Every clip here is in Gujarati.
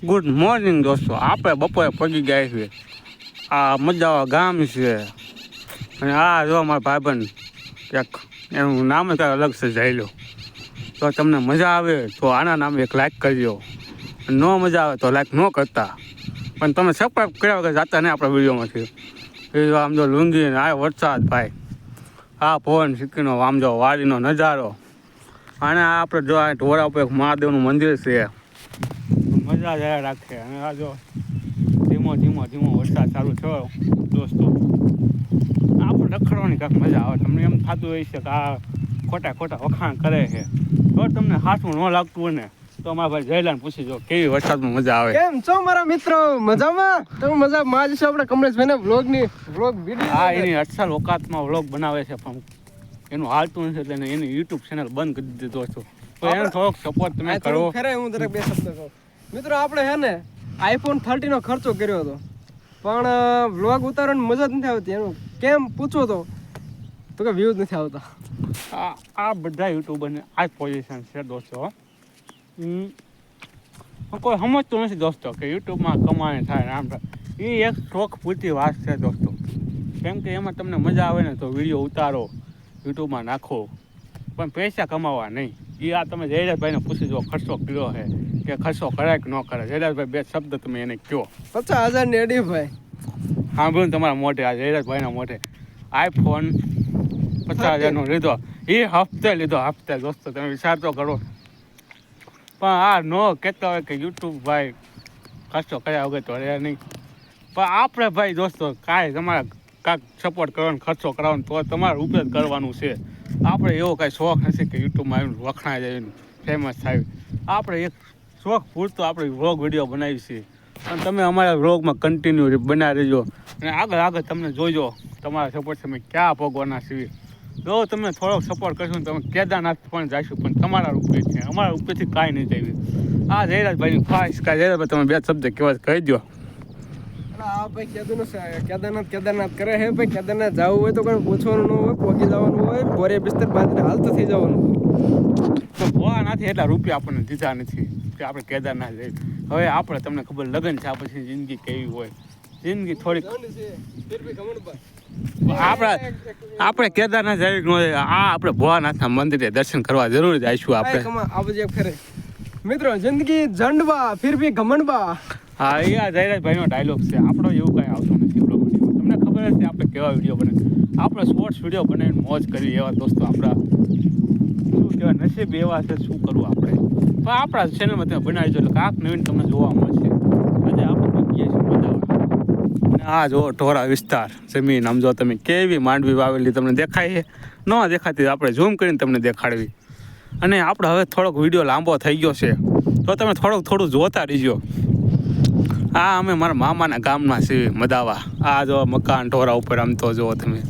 ગુડ મોર્નિંગ દોસ્તો. આપણે બપોરે પગી ગયા છીએ. આ મજાવા ગામ છે. અને આ જો મારા ભાઈબંધ ક્યાંક એનું નામ જ અલગ છે જાયલો તો તમને મજા આવે તો આના નામે એક લાઈક કરજો. ન મજા આવે તો લાઈક ન કરતા. પણ તમે સબસ્ક્રાઈબ કર્યા વગર જાતા નહીં આપણા વિડીયોમાંથી. એ આમ જો લુંગી આ વરસાદ ભાઈ. આ પવન સિક્કીનો આમ જો વાડીનો નજારો. અને આપણે જો આ ઢોરા ઉપર મહાદેવનું મંદિર છે. મજા જ રાખે. અને આ જો ધીમો ધીમો ધીમો વરસાદ ચાલુ થયો દોસ્તો. આપણે રખડવાની કાંઈક મજા આવે. તમને એમ થતું હોય છે કે આ ખોટા ખોટા વખાણ કરે છે. તો તમને હાથમાં ન લાગતું હોય ને તો અમારા ભાઈ જયલાને પૂછી જો કેવી વરસાદમાં મજા આવે. કેમ છો મારા મિત્રો? મજામાં? તમે મજા માં જશો આપણે કમલેશભાઈ વ્લોગની વ્લોગ વીડિયો હા એની અઠસાલ ઓકાતમાં વ્લોગ બનાવે છે પણ એનું હાલતું નથી એટલે એને એની યુટ્યુબ ચેનલ બંધ કરી દીધો છો તો એને થોડોક સપોર્ટ તમે કરો. ખરે હું દરેક બે શબ્દ કહું. મિત્રો, આપણે હે ને આઈફોન થર્ટીનો ખર્ચો કર્યો હતો. પણ વ્લોગ ઉતારવાની મજા જ નથી આવતી. એનું કેમ પૂછો તો? તો કે વ્યૂઝ નથી આવતા. આ બધા યુટ્યુબરને આ પોઝિશન છે દોસ્તો. કોઈ સમજતું નથી દોસ્તો કે યુટ્યુબમાં કમાણી થાય આમ એ એક શોખ પૂરતી વાત છે દોસ્તો. કેમ કે એમાં તમને મજા આવે ને તો વીડિયો ઉતારો, યુટ્યુબમાં નાખો. પણ પૈસા કમાવા નહીં. એ આ તમે જયરાજભાઈને પૂછી જો ખર્ચો કર્યો છે કે ખર્ચો કરાય કે ન કરે જયરાજભાઈ બે શબ્દ તમે એને કહો પચાસ હજાર ને અડી ભાઈ. સાંભળ્યું તમારા મોઢે આ જયરાજભાઈના મોઢે. આઈફોન પચાસ હજારનો લીધો. એ હપ્તે લીધો હપ્તે દોસ્તો તમે વિચાર તો કરો. પણ આ નો કહેતા હોય કે યુટ્યુબ ભાઈ ખર્ચો કર્યા વગર તો રહ્યા નહીં. પણ આપણે ભાઈ દોસ્તો કાંઈ તમારે કાંઈક સપોર્ટ કરવાનો ખર્ચો કરાવવાનો તો તમારે ઉપયોગ કરવાનું છે. આપણે એવો કાંઈ શોખ નથી કે યુટ્યુબમાં આવીને વખણાઈ જાય ફેમસ થાય. આપણે એક શોખ પૂરતો આપણે વ્લોગ વીડિયો બનાવી છીએ અને તમે અમારા વ્લોગમાં કન્ટિન્યુ બનાવી રહેજો. અને આગળ આગળ તમને જોજો તમારા સપોર્ટ તમે ક્યાં ભોગવાના છીએ. જો તમે થોડોક સપોર્ટ કરશો ને તમે કેદારનાથ પણ જઈશું, પણ તમારા રૂપિયે છે. અમારા રૂપિયેથી કાંઈ નહીં જાય આ જયરાજભાઈની ખ્વાહિશ કાંઈ જયરાજભાઈ, તમે બે શબ્દ કહેવા કહી દો આ ભાઈ કેદારનાથ કેદારનાથ કેદારનાથ કરે હે ભાઈ કેદારનાથ જવું હોય તો કોઈ પૂછવાનું ન હોય પોગી જવાનું હોય બોરે બિસ્તર બાંધીને હાલતું થઈ જવાનું. તો ભોળાનાથે એટલા રૂપિયા આપણને દીધા નથી કે આપણે કેદારનાથ જઈએ. હવે આપણે તમને ખબર લગ્ન છે આ પછી જિંદગી કેવી હોય. જિંદગી થોડીક આપણા આપણે કેદારનાથ જઈ આ આપણે ભોવાનાથના મંદિરે દર્શન કરવા જરૂર જઈશું આપણે. આપણે મિત્રો જિંદગી જંડવા ફિર ભી ઘમંડવા. હા, એ આ જયરાજભાઈનો ડાયલોગ છે. આપણો એવું કાંઈ આવતું નથી બ્લોગ તમને ખબર જ આપણે કેવા વીડિયો બને આપણે શોર્ટ્સ વીડિયો બનાવીને મોજ કરી એવા દોસ્તો આપણા. શું કહેવાય, નસીબ એવા છે, શું કરવું આપણે? પણ આપણા ચેનલમાં તમે બનાવી એટલે કાંક નવીન તમને જોવા મળશે. આજે આપણે પગીએ છીએ મજા અને આ જો ઢોરા વિસ્તાર, જમીન, આમ જો તમે કેવી માંડવી વાવેલી તમને દેખાય ન દેખાતી આપણે ઝૂમ કરીને તમને દેખાડવી. અને આપણે હવે થોડોક વીડિયો લાંબો થઈ ગયો છે. તો તમે થોડુંક થોડું જોતા રહીજો. આ અમે મારા મામાના ગામમાં છીએ મદાવા આ જો મકાન ઢોરા ઉપર રમતો જુઓ તમે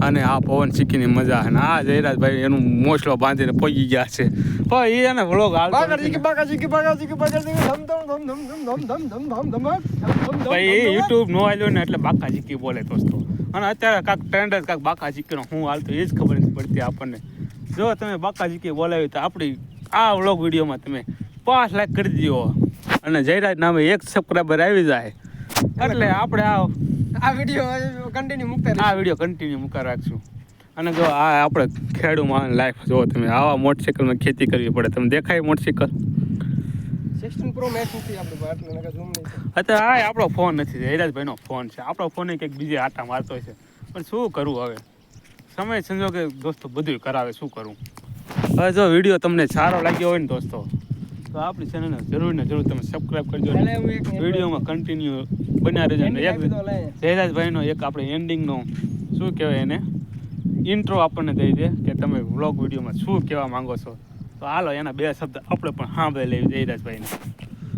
અને આ પવન ચીકીની મજા અને આ જયરાજભાઈ એનું મોસલો બાંધીને પગી ગયા છે પણ એને વ્લોગ ભાઈ યુટ્યુબ નો આવ્યો ને એટલે બાકા ચીકી બોલે દોસ્તો અને અત્યારે કાંક ટ્રેન્ડ જ કાંક બાકા ચીકીનો હું હાલતો એ જ ખબર નથી પડતી આપણને જો તમે બાકા ચીકી બોલાવી તો આપણી આ વ્લોગ વિડીયોમાં તમે પાંચ લાખ કરી દો અને જયરાજ નામે એક સબસ્ક્રાઈબર આવી જાય. એટલે આપણે આ આ વીડિયો કન્ટિન્યુ મૂકતા આ વીડિયો કન્ટિન્યુ મૂકા રાખશું. અને જો આ આપણે ખેડૂમાં લાઈફ જો તમે આવા મોટરસાઇકલમાં ખેતી કરવી પડે. તમે દેખાય મોટરસાઇકલ 16 પ્રો મેક્સ નથી આપણે બાર એટલે નકા ઝૂમ નહીં અત્યારે આ આપણો ફોન નથી જયરાજભાઈનો ફોન છે. આપણો ફોન કંઈક બીજે આટા મારતો છે. પણ શું કરવું હવે? સમય સંજોગે દોસ્તો બધું કરાવે શું કરવું હવે જો વીડિયો તમને સારો લાગ્યો હોય ને દોસ્તો તો આપણી ચેનલને જરૂર ને જરૂર તમે સબસ્ક્રાઇબ કરજો એક વિડીયોમાં કન્ટિન્યુ બન્યા રહેજો અને એક જયરાજભાઈનો એક આપણે એન્ડિંગનો શું કહેવાય એને? ઇન્ટ્રો આપણને દઈ દે કે તમે વ્લોગ વિડીયોમાં શું કહેવા માંગો છો? તો હાલો એના બે શબ્દ આપણે પણ સાંભળી લઈએ જયરાજભાઈને.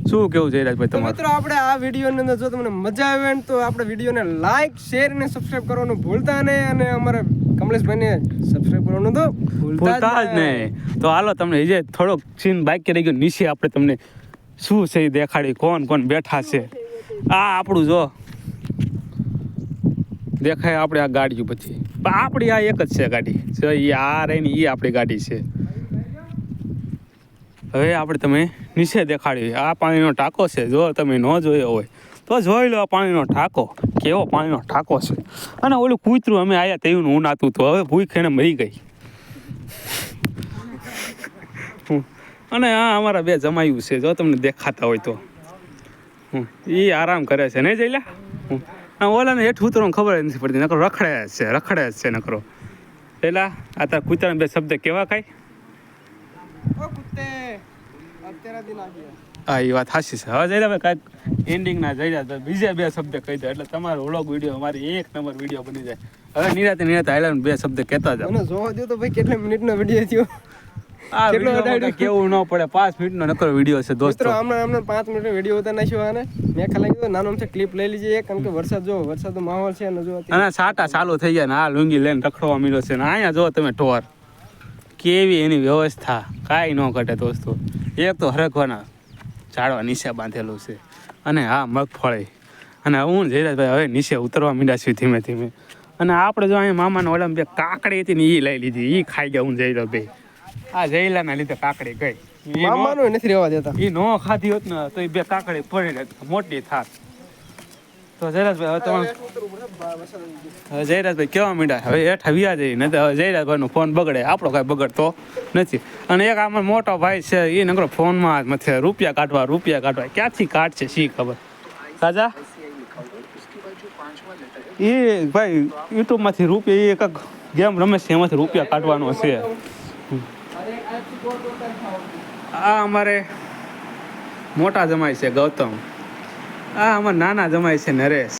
શું કેવું જયરાજભાઈ તમારું? મિત્રો આપણે આ વિડીયોની અંદર જો તમને મજા આવે ને તો આપણે વિડીયોને લાઈક શેર અને સબસ્ક્રાઇબ કરવાનું ભૂલતા નહીં અને અમારા કમલેશભાઈને સબસ્ક્રાઇબ કરવાનું તો ભૂલતા જ નહીં. તો હાલો તમને જે થોડોક સીન બાઇક કરી ગયો નીચે આપણે તમને શું છે એ દેખાડી કોણ કોણ બેઠા છે? આ આપણું જો. દેખાય આપણે આ ગાડીઓ પછી પણ આપણી આ એક જ છે ગાડી. જો એ આ રહી ને એ આપણી ગાડી છે. હવે આપણે તમે નીચે દેખાડી. આ પાણીનો ટાંકો છે. જો તમે ન જોયો હોય તો જોઈ લો આ પાણીનો ટાંકો. કેવો પાણીનો ટાંકો છે? અને ઓલું કૂતરું અમે આયા તેવું ઉનાતું હતું. હવે ભૂખ એને મરી ગઈ. અને આ અમારા બે જમાયું છે, જો તમને દેખાતા હોય તો. એ આરામ કરે છે. નહીં જઈલા હમ. આ ઓલાને હેઠ ઉતરવાનું ખબર નથી પડતી. નકરો રખડે જ છે, રખડે જ છે નકરો. પેલા આ તાર કૂતરાના બે શબ્દ કેવા કાંઈ? હા એ વાત સાચી છે. હવે જઈ રહ્યા કાંઈક એન્ડિંગના જઈ તો બીજા બે શબ્દ કહી દો. એટલે તમારો વ્લોગ વીડિયો અમારી એક નંબર વીડિયો બની જાય. હવે નિરાતે નિરાતે આયલા બે શબ્દ કહેતા જાઓ. મને જોવા દો તો ભાઈ કેટલા મિનિટનો વીડિયો થયો? આ કેટલો વધારે? કેવું ન પડે. પાંચ મિનિટનો નકરો વીડિયો છે દોસ્તો. હમણાં હમણાં પાંચ મિનિટનો વીડિયો ઉતાર નાખ્યો આને. મેં ખાલી કીધું નાનો અમથે ક્લિપ લઈ લીધી કારણ કે વરસાદ જો વરસાદનો માહોલ છે અને જો અને સાટા ચાલુ થઈ ગયા ને આ લુંગી લઈને રખડવા મળ્યો છે ને અહીંયા જો તમે ઢોર. કેવી એની વ્યવસ્થા. કાંઈ ન ઘટે દોસ્તો. એક તો હરખવાના. ઝાડવા નીચે બાંધેલું છે. અને હા મગફળી. અને હું જયરાજભાઈ હવે નીચે ઉતરવા માંડ્યા છું ધીમે ધીમે. અને આપણે જો અહીંયા મામાના ઓલામાં બે કાકડી હતી ને એ લઈ લીધી. એ ખાઈ ગયા હું બે આ જયલાના લીધે કાકડી ગઈ. મામાનું નથી રહેવા દેતા. એ નો ખાધી હોત ને તો એ બે કાકડી પડી રહેત મોટી થાત. તો જયરાજભાઈ, હવે તમારે જયરાજભાઈ કેવા માંડ્યા? હવે હેઠા વ્યા જઈએ નહીં તો હવે જયરાજભાઈનો ફોન બગડે. આપણો કાંઈ બગડતો નથી. અને એક આમાં મોટો ભાઈ છે એ નકરો ફોનમાં મથે રૂપિયા કાઢવા રૂપિયા કાઢવા. ક્યાંથી કાઢશે, શી ખબર? સાજા એ ભાઈ, યુટ્યુબમાંથી રૂપિયા એ કાંક ગેમ રમે છે, એમાંથી રૂપિયા કાઢવાનો છે. આ અમારે મોટા જમાય છે, ગૌતમ. આ આમાં નાના જમાય છે નરેશ.